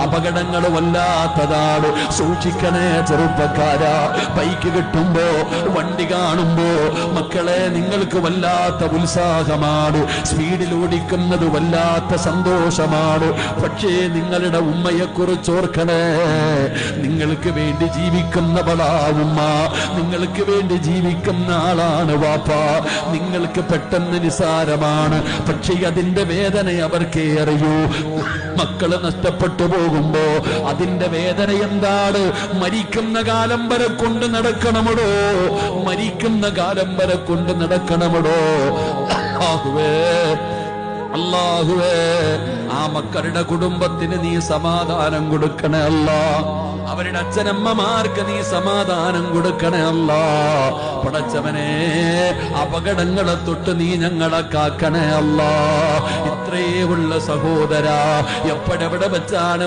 അപകടങ്ങൾ വല്ലാത്തതാണ്. സൂക്ഷിക്കണേ ചെറുപ്പക്കാരാ. ബൈക്ക് കിട്ടുമ്പോ വണ്ടി കാണുമ്പോ മക്കളെ നിങ്ങൾക്ക് വല്ലാത്ത ഉത്സാഹമാണ്. സ്പീഡിൽ ഓടിക്കുന്നത് വല്ലാത്ത സന്തോഷമാണ്. പക്ഷേ നിങ്ങളുടെ ഉമ്മയെ കുറിച്ച് ഓർക്കണേ. നിങ്ങൾക്ക് വേണ്ടി ജീവിക്കുന്നവളാ ഉമ്മ നിങ്ങൾക്ക് വേണ്ടി ജീവിക്കുന്ന ആളാണ് വാപ്പ. നിങ്ങൾക്ക് പെട്ടെന്ന് നിസാരമാണ്. പക്ഷേ അതിന്റെ വേദന അവർക്കേ അറിയൂ മക്കൾ നഷ്ടപ്പെട്ടു പോകുമ്പോ അതിന്റെ വേദന എന്താണ്? മരിക്കുന്ന കാലം വരെ കൊണ്ട് നടക്കണമടോ? മരിക്കുന്ന കാലം വരെ കൊണ്ട് നടക്കണമടോ? ആഹുവേ അള്ളാഹുവേ ആ മക്കളുടെ കുടുംബത്തിന് നീ സമാധാനം കൊടുക്കണേ അല്ല. അവരുടെ അച്ഛനമ്മമാർക്ക് നീ സമാധാനം കൊടുക്കണേ അല്ല. പടച്ചവനെ അപകടങ്ങളെ തൊട്ട് നീ ഞങ്ങളെ കാക്കണേ അല്ല. ഇത്രയേ ഉള്ള സഹോദര എപ്പോഴെവിടെ വെച്ചാണ്